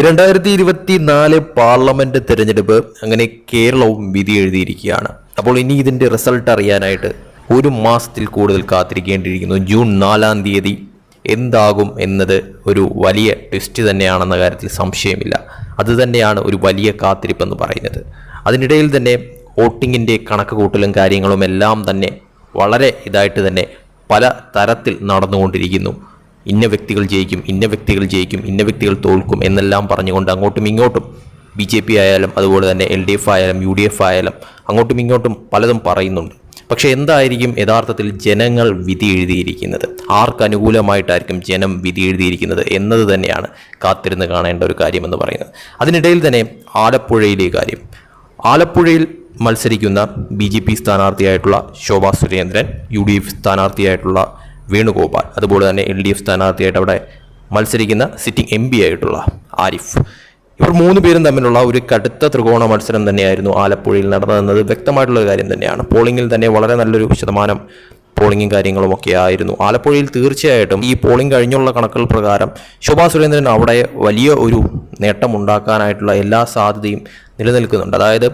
രണ്ടായിരത്തി ഇരുപത്തി നാല് പാർലമെന്റ് തെരഞ്ഞെടുപ്പ് അങ്ങനെ കേരളവും വിധി എഴുതിയിരിക്കുകയാണ്. അപ്പോൾ ഇനി ഇതിന്റെ റിസൾട്ട് അറിയാനായിട്ട് ഒരു മാസത്തിൽ കൂടുതൽ കാത്തിരിക്കേണ്ടിയിരിക്കുന്നു. ജൂൺ നാലാം തീയതി എന്താകും എന്നത് ഒരു വലിയ ട്വിസ്റ്റ് തന്നെയാണെന്ന കാര്യത്തിൽ സംശയമില്ല. അത് തന്നെയാണ് ഒരു വലിയ കാത്തിരിപ്പെന്ന് പറയുന്നത്. അതിനിടയിൽ തന്നെ വോട്ടിങ്ങിന്റെ കണക്ക് കൂട്ടലും കാര്യങ്ങളും എല്ലാം തന്നെ വളരെ ഇതായിട്ട് തന്നെ പല തരത്തിൽ നടന്നുകൊണ്ടിരിക്കുന്നു. ഇന്ന വ്യക്തികൾ ജയിക്കും ഇന്ന വ്യക്തികൾ ജയിക്കും ഇന്ന വ്യക്തികൾ തോൽക്കും എന്നെല്ലാം പറഞ്ഞുകൊണ്ട് അങ്ങോട്ടും ഇങ്ങോട്ടും ബി ജെ പി ആയാലും അതുപോലെ തന്നെ എൽ ഡി എഫ് ആയാലും യു ഡി എഫ് ആയാലും അങ്ങോട്ടും ഇങ്ങോട്ടും പലതും പറയുന്നുണ്ട്. പക്ഷേ എന്തായിരിക്കും യഥാർത്ഥത്തിൽ ജനങ്ങൾ വിധി എഴുതിയിരിക്കുന്നത്? ആർക്ക് അനുകൂലമായിട്ടായിരിക്കും ജനം വിധി എഴുതിയിരിക്കുന്നത് എന്നത് തന്നെയാണ് കാത്തിരുന്ന് കാണേണ്ട ഒരു കാര്യമെന്ന് പറയുന്നത്. അതിനിടയിൽ തന്നെ ആലപ്പുഴയിലെ കാര്യം. ആലപ്പുഴയിൽ മത്സരിക്കുന്ന B J P സ്ഥാനാർത്ഥിയായിട്ടുള്ള Shobha Surendran U D F സ്ഥാനാർത്ഥിയായിട്ടുള്ള Venugopal. അതുപോലെ തന്നെ എൽ ഡി എഫ് സ്ഥാനാർത്ഥിയായിട്ട് അവിടെ മത്സരിക്കുന്ന സിറ്റിംഗ് എം പി ആയിട്ടുള്ള ആരിഫ്. ഇവർ മൂന്ന് പേരും തമ്മിലുള്ള ഒരു കടുത്ത ത്രികോണ മത്സരം തന്നെയായിരുന്നു ആലപ്പുഴയിൽ നടന്നതെന്നത്. വ്യക്തമായിട്ടുള്ള കാര്യം തന്നെയാണ്. പോളിംഗിൽ തന്നെ വളരെ നല്ലൊരു ശതമാനം പോളിംഗും കാര്യങ്ങളും ഒക്കെ ആയിരുന്നു. ആലപ്പുഴയിൽ തീർച്ചയായിട്ടും ഈ പോളിംഗ് കഴിഞ്ഞുള്ള കണക്കുകൾ പ്രകാരം ശോഭാ സുരേന്ദ്രൻ അവിടെ വലിയ ഒരു നേട്ടമുണ്ടാക്കാനായിട്ടുള്ള എല്ലാ സാധ്യതയും നിലനിൽക്കുന്നുണ്ട്. അതായത്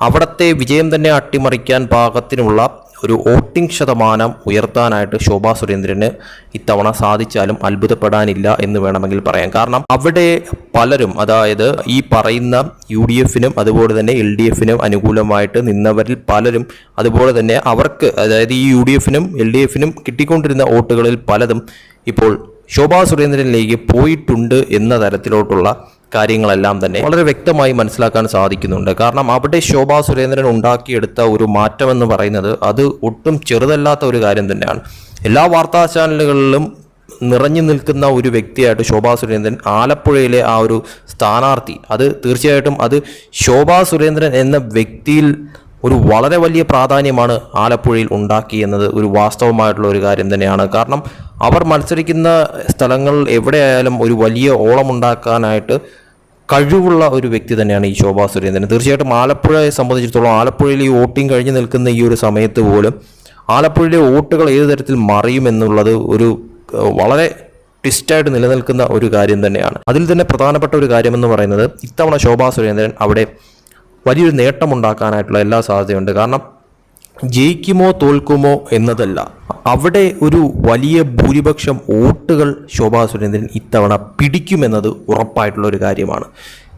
അവിടുത്തെ വിജയം തന്നെ അട്ടിമറിക്കാൻ പാകത്തിനുള്ള ഒരു വോട്ടിംഗ് ശതമാനം ഉയർത്താനായിട്ട് ശോഭാ സുരേന്ദ്രന് ഇത്തവണ സാധിച്ചാലും അത്ഭുതപ്പെടാനില്ല എന്ന് വേണമെങ്കിൽ പറയാം. കാരണം അവിടെ പലരും അതായത് ഈ പറയുന്ന യു ഡി എഫിനും അതുപോലെ തന്നെ എൽ ഡി എഫിനും അനുകൂലമായിട്ട് നിന്നവരിൽ പലരും അതുപോലെ തന്നെ അവർക്ക് അതായത് ഈ യു ഡി എഫിനും എൽ ഡി എഫിനും കിട്ടിക്കൊണ്ടിരുന്ന വോട്ടുകളിൽ പലതും ഇപ്പോൾ ശോഭാ സുരേന്ദ്രനിലേക്ക് പോയിട്ടുണ്ട് എന്ന തരത്തിലോട്ടുള്ള കാര്യങ്ങളെല്ലാം തന്നെ വളരെ വ്യക്തമായി മനസ്സിലാക്കാൻ സാധിക്കുന്നുണ്ട്. കാരണം അവിടെ ശോഭാ സുരേന്ദ്രൻ ഉണ്ടാക്കിയെടുത്ത ഒരു മാറ്റമെന്ന് പറയുന്നത് അത് ഒട്ടും ചെറുതല്ലാത്ത ഒരു കാര്യം തന്നെയാണ്. എല്ലാ വാർത്താ ചാനലുകളിലും നിറഞ്ഞു നിൽക്കുന്ന ഒരു വ്യക്തിയായിട്ട് ശോഭാ സുരേന്ദ്രൻ ആലപ്പുഴയിലെ ആ ഒരു സ്ഥാനാർത്ഥി. അത് തീർച്ചയായിട്ടും അത് ശോഭാ സുരേന്ദ്രൻ എന്ന വ്യക്തിയിൽ ഒരു വളരെ വലിയ പ്രാധാന്യമാണ് ആലപ്പുഴയിൽ ഉണ്ടാക്കി എന്നത് ഒരു വാസ്തവമായിട്ടുള്ള ഒരു കാര്യം തന്നെയാണ്. കാരണം അവർ മത്സരിക്കുന്ന സ്ഥലങ്ങൾ എവിടെയായാലും ഒരു വലിയ ഓളമുണ്ടാക്കാനായിട്ട് കഴിവുള്ള ഒരു വ്യക്തി തന്നെയാണ് ഈ ശോഭാ സുരേന്ദ്രൻ. തീർച്ചയായിട്ടും ആലപ്പുഴയെ സംബന്ധിച്ചിടത്തോളം ആലപ്പുഴയിൽ ഈ വോട്ടിംഗ് കഴിഞ്ഞ് നിൽക്കുന്ന ഈ ഒരു സമയത്ത് പോലും ആലപ്പുഴയിലെ വോട്ടുകൾ ഏത് തരത്തിൽ മറിയുമെന്നുള്ളത് ഒരു വളരെ ട്വിസ്റ്റായിട്ട് നിലനിൽക്കുന്ന ഒരു കാര്യം തന്നെയാണ്. അതിൽ തന്നെ പ്രധാനപ്പെട്ട ഒരു കാര്യമെന്ന് പറയുന്നത് ഇത്തവണ ശോഭാ സുരേന്ദ്രൻ അവിടെ വലിയൊരു നേട്ടമുണ്ടാക്കാനായിട്ടുള്ള എല്ലാ സാധ്യതയുണ്ട്. കാരണം ജയിക്കുമോ തോൽക്കുമോ എന്നതല്ല. അവിടെ ഒരു വലിയ ഭൂരിപക്ഷം വോട്ടുകൾ ശോഭാ സുരേന്ദ്രൻ ഇത്തവണ പിടിക്കുമെന്നത് ഉറപ്പായിട്ടുള്ള ഒരു കാര്യമാണ്.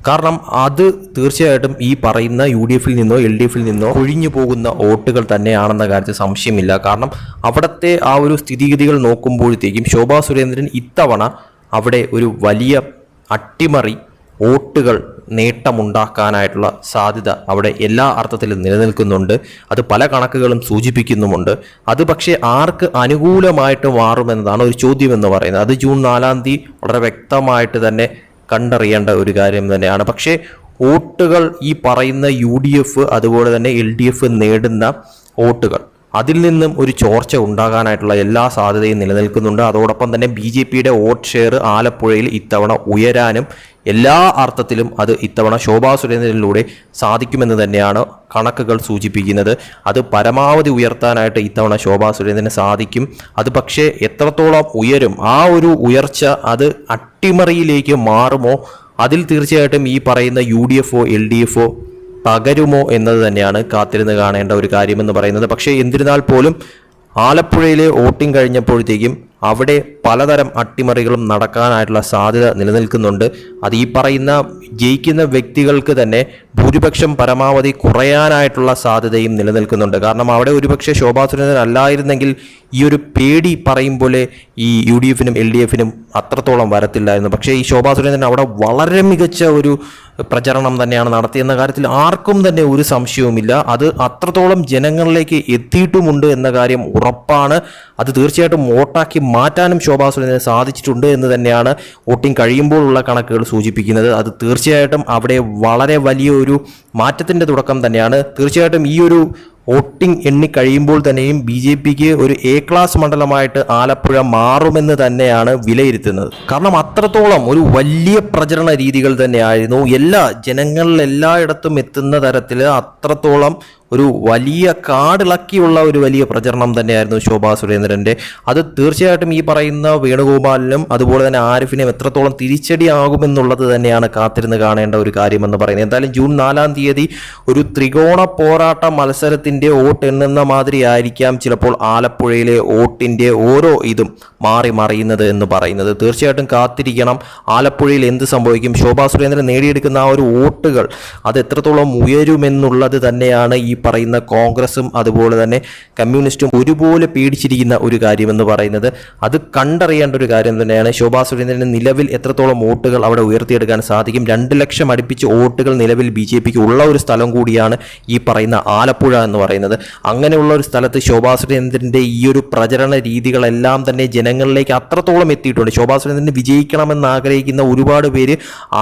കാരണം അത് തീർച്ചയായിട്ടും ഈ പറയുന്ന യു ഡി എഫിൽ നിന്നോ എൽ ഡി എഫിൽ നിന്നോ ഒഴിഞ്ഞു പോകുന്ന വോട്ടുകൾ തന്നെയാണെന്ന കാര്യത്തിൽ സംശയമില്ല. കാരണം അവിടുത്തെ ആ ഒരു സ്ഥിതിഗതികൾ നോക്കുമ്പോഴത്തേക്കും ശോഭാ സുരേന്ദ്രൻ ഇത്തവണ അവിടെ ഒരു വലിയ അട്ടിമറി വോട്ടുകൾ നേട്ടമുണ്ടാക്കാനായിട്ടുള്ള സാധ്യത അവിടെ എല്ലാ അർത്ഥത്തിലും നിലനിൽക്കുന്നുണ്ട്. അത് പല കണക്കുകളും സൂചിപ്പിക്കുന്നുമുണ്ട്. അത് പക്ഷേ ആർക്ക് അനുകൂലമായിട്ട് മാറുമെന്നതാണ് ഒരു ചോദ്യം എന്ന് പറയുന്നത്. അത് ജൂൺ നാലാം തീയതി വളരെ വ്യക്തമായിട്ട് തന്നെ കണ്ടറിയേണ്ട ഒരു കാര്യം തന്നെയാണ്. പക്ഷേ വോട്ടുകൾ ഈ പറയുന്ന യു ഡി എഫ് അതുപോലെ തന്നെ എൽ ഡി എഫ് നേടുന്ന വോട്ടുകൾ അതിൽ നിന്നും ഒരു ചോർച്ച ഉണ്ടാകാനായിട്ടുള്ള എല്ലാ സാധ്യതയും നിലനിൽക്കുന്നുണ്ട്. അതോടൊപ്പം തന്നെ ബി ജെ പിയുടെ വോട്ട് ഷെയർ ആലപ്പുഴയിൽ ഇത്തവണ ഉയരാനും എല്ലാ അർത്ഥത്തിലും അത് ഇത്തവണ ശോഭാ സുരേന്ദ്രനിലൂടെ സാധിക്കുമെന്ന് തന്നെയാണ് കണക്കുകൾ സൂചിപ്പിക്കുന്നത്. അത് പരമാവധി ഉയർത്താനായിട്ട് ഇത്തവണ ശോഭാ സുരേന്ദ്രന് സാധിക്കും. അത് പക്ഷേ എത്രത്തോളം ഉയരും ആ ഒരു ഉയർച്ച അത് അട്ടിമറിയിലേക്ക് മാറുമോ? അതിൽ തീർച്ചയായിട്ടും ഈ പറയുന്ന യു ഡി എഫ് ഒ എൽ ഡി എഫോ പകരുമോ എന്നത് തന്നെയാണ് കാത്തിരുന്ന് കാണേണ്ട ഒരു കാര്യമെന്ന് പറയുന്നത്. പക്ഷേ എന്നിരുന്നാൽ പോലും ആലപ്പുഴയിലെ വോട്ടിംഗ് കഴിഞ്ഞപ്പോഴത്തേക്കും അവിടെ പലതരം അട്ടിമറികളും നടക്കാനായിട്ടുള്ള സാധ്യത നിലനിൽക്കുന്നുണ്ട്. അത് ഈ പറയുന്ന ജയിക്കുന്ന വ്യക്തികൾക്ക് തന്നെ ഭൂരിപക്ഷം പരമാവധി കുറയാനായിട്ടുള്ള സാധ്യതയും നിലനിൽക്കുന്നുണ്ട്. കാരണം അവിടെ ഒരുപക്ഷെ ശോഭാ സുരേന്ദ്രൻ അല്ലായിരുന്നെങ്കിൽ ഈ ഒരു പേടി പറയും പോലെ ഈ യു ഡി എഫിനും എൽ ഡി എഫിനും അത്രത്തോളം വരത്തില്ലായിരുന്നു. പക്ഷേ ഈ ശോഭാ സുരേന്ദ്രൻ അവിടെ വളരെ മികച്ച ഒരു പ്രചരണം തന്നെയാണ് നടത്തിയെന്ന കാര്യത്തിൽ ആർക്കും തന്നെ ഒരു സംശയവുമില്ല. അത് അത്രത്തോളം ജനങ്ങളിലേക്ക് എത്തിയിട്ടുമുണ്ട് എന്ന കാര്യം ഉറപ്പാണ്. അത് തീർച്ചയായിട്ടും വോട്ടാക്കി മാറ്റാനും ശോഭാ സുരേന്ദ്രന് സാധിച്ചിട്ടുണ്ട് എന്ന് തന്നെയാണ് വോട്ടിംഗ് കഴിയുമ്പോഴുള്ള കണക്കുകൾ സൂചിപ്പിക്കുന്നത്. അത് തീർച്ചയായിട്ടും അവിടെ വളരെ വലിയ ഒരു മാറ്റത്തിന്റെ തുടക്കം തന്നെയാണ്. തീർച്ചയായിട്ടും ഈ ഒരു വോട്ടിംഗ് എണ്ണി കഴിയുമ്പോൾ തന്നെയും ബി ജെ പിക്ക് ഒരു എ ക്ലാസ് മണ്ഡലമായിട്ട് ആലപ്പുഴ മാറുമെന്ന് തന്നെയാണ് വിലയിരുത്തുന്നത്. കാരണം അത്രത്തോളം ഒരു വലിയ പ്രചരണ രീതികൾ തന്നെയായിരുന്നു. എല്ലാ ജനങ്ങളിൽ എല്ലായിടത്തും എത്തുന്ന തരത്തിൽ അത്രത്തോളം ഒരു വലിയ കാടിളക്കിയുള്ള ഒരു വലിയ പ്രചരണം തന്നെയായിരുന്നു ശോഭാ സുരേന്ദ്രന്റെ അത് തീർച്ചയായിട്ടും ഈ പറയുന്ന വേണുഗോപാലിനും അതുപോലെ തന്നെ ആരിഫിനും എത്രത്തോളം തിരിച്ചടിയാകുമെന്നുള്ളത് തന്നെയാണ് കാത്തിരുന്ന് കാണേണ്ട ഒരു കാര്യമെന്ന് പറയുന്നത്. എന്തായാലും ജൂൺ നാലാം തീയതി ഒരു ത്രികോണ പോരാട്ട മത്സരത്തിന്റെ വോട്ട് എണ്ണുന്ന മാതിരി ആയിരിക്കാം ചിലപ്പോൾ ആലപ്പുഴയിലെ വോട്ടിന്റെ ഓരോ ഇതും മാറി മറിയുന്നത് എന്ന് പറയുന്നത്. തീർച്ചയായിട്ടും കാത്തിരിക്കണം. ആലപ്പുഴയിൽ എന്ത് സംഭവിക്കും? ശോഭാ സുരേന്ദ്രൻ നേടിയെടുക്കുന്ന ആ ഒരു വോട്ടുകൾ അത് എത്രത്തോളം ഉയരുമെന്നുള്ളത് തന്നെയാണ് ഈ പറയുന്ന കോൺഗ്രസും അതുപോലെ തന്നെ കമ്മ്യൂണിസ്റ്റും ഒരുപോലെ പേടിച്ചിരിക്കുന്ന ഒരു കാര്യമെന്ന് പറയുന്നത് അത് കണ്ടറിയേണ്ട ഒരു കാര്യം തന്നെയാണ്. ശോഭാ സുരേന്ദ്രന് നിലവിൽ എത്രത്തോളം വോട്ടുകൾ അവിടെ ഉയർത്തിയെടുക്കാൻ സാധിക്കും? രണ്ട് ലക്ഷം അടുപ്പിച്ച് വോട്ടുകൾ നിലവിൽ ബി ജെ പിക്ക് ഉള്ള ഒരു സ്ഥലം കൂടിയാണ് ഈ പറയുന്ന ആലപ്പുഴ എന്ന് പറയുന്നത്. അങ്ങനെയുള്ള ഒരു സ്ഥലത്ത് ശോഭാ സുരേന്ദ്രന്റെ ഈ ഒരു പ്രചരണ രീതികളെല്ലാം തന്നെ ജനങ്ങളിലേക്ക് അത്രത്തോളം എത്തിയിട്ടുണ്ട്. ശോഭാ സുരേന്ദ്രന് വിജയിക്കണമെന്ന് ആഗ്രഹിക്കുന്ന ഒരുപാട് പേര്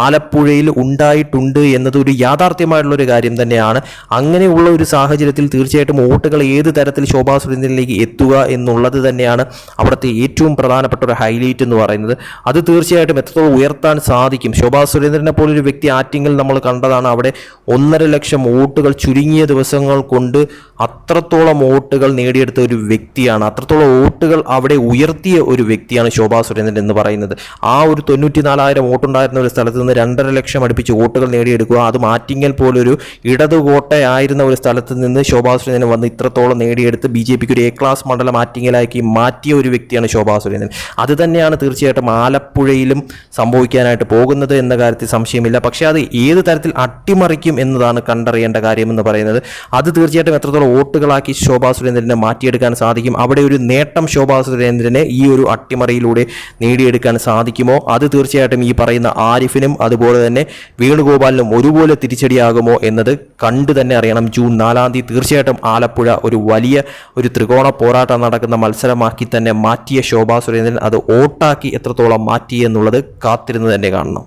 ആലപ്പുഴയിൽ ഉണ്ടായിട്ടുണ്ട് എന്നത് ഒരു യാഥാർത്ഥ്യമായിട്ടുള്ള ഒരു കാര്യം തന്നെയാണ്. അങ്ങനെയുള്ള ഒരു സാഹചര്യത്തിൽ തീർച്ചയായിട്ടും വോട്ടുകൾ ഏത് തരത്തിൽ ശോഭാ സുരേന്ദ്രനിലേക്ക് എത്തുക എന്നുള്ളത് തന്നെയാണ് അവിടുത്തെ ഏറ്റവും പ്രധാനപ്പെട്ട ഒരു ഹൈലൈറ്റ് എന്ന് പറയുന്നത്. അത് തീർച്ചയായിട്ടും എത്രത്തോളം ഉയർത്താൻ സാധിക്കും? ശോഭാ സുരേന്ദ്രനെ പോലൊരു വ്യക്തി ആറ്റിങ്ങിൽ നമ്മൾ കണ്ടതാണ്. അവിടെ ഒന്നര ലക്ഷം വോട്ടുകൾ ചുരുങ്ങിയ ദിവസങ്ങൾ കൊണ്ട് അത്രത്തോളം വോട്ടുകൾ നേടിയെടുത്ത ഒരു വ്യക്തിയാണ്. അത്രത്തോളം വോട്ടുകൾ അവിടെ ഉയർത്തിയ ഒരു വ്യക്തിയാണ് ശോഭാ സുരേന്ദ്രൻ എന്ന് പറയുന്നത്. ആ ഒരു തൊണ്ണൂറ്റി നാലായിരം വോട്ടുണ്ടായിരുന്ന ഒരു സ്ഥലത്ത് നിന്ന് രണ്ടര ലക്ഷം അടുപ്പിച്ച് വോട്ടുകൾ നേടിയെടുക്കുക അത് മാറ്റിങ്ങൽ പോലൊരു ഇടതുകോട്ടയായിരുന്ന ഒരു സ്ഥലത്ത് നിന്ന് ശോഭാ സുരേന്ദ്രൻ വന്ന് ഇത്രത്തോളം നേടിയെടുത്ത് ബി ജെ പിക്ക് ഒരു എ ക്ലാസ് മണ്ഡലം ആറ്റിങ്ങലാക്കി മാറ്റിയ ഒരു വ്യക്തിയാണ് ശോഭാ സുരേന്ദ്രൻ അത് തന്നെയാണ് തീർച്ചയായിട്ടും ആലപ്പുഴയിലും സംഭവിക്കാനായിട്ട് പോകുന്നത് എന്ന കാര്യത്തിൽ സംശയമില്ല. പക്ഷേ അത് ഏത് തരത്തിൽ അട്ടിമറിക്കും എന്നതാണ് കണ്ടറിയേണ്ട കാര്യമെന്ന് പറയുന്നത്. അത് തീർച്ചയായിട്ടും എത്രത്തോളം വോട്ടുകളാക്കി ശോഭാ സുരേന്ദ്രനെ മാറ്റിയെടുക്കാൻ സാധിക്കും അവിടെ ഒരു നേട്ടം ശോഭാ സുരേന്ദ്രനെ ഈ ഒരു അട്ടിമറിയിലൂടെ നേടിയെടുക്കാൻ സാധിക്കുമോ? അത് തീർച്ചയായിട്ടും ഈ പറയുന്ന ആരിഫിനും അതുപോലെ തന്നെ വേണുഗോപാലിനും ഒരുപോലെ തിരിച്ചടിയാകുമോ എന്നത് കണ്ടു തന്നെ അറിയണം. ജൂൺ നാലാം തീയതി തീർച്ചയായിട്ടും ആലപ്പുഴ ഒരു വലിയ ഒരു ത്രികോണ പോരാട്ടം നടക്കുന്ന മത്സരമാക്കി തന്നെ മാറ്റിയ ശോഭാ സുരേന്ദ്രൻ അത് ഓട്ടാക്കി എത്രത്തോളം മാറ്റി എന്നുള്ളത് കാത്തിരുന്ന് തന്നെ കാണണം.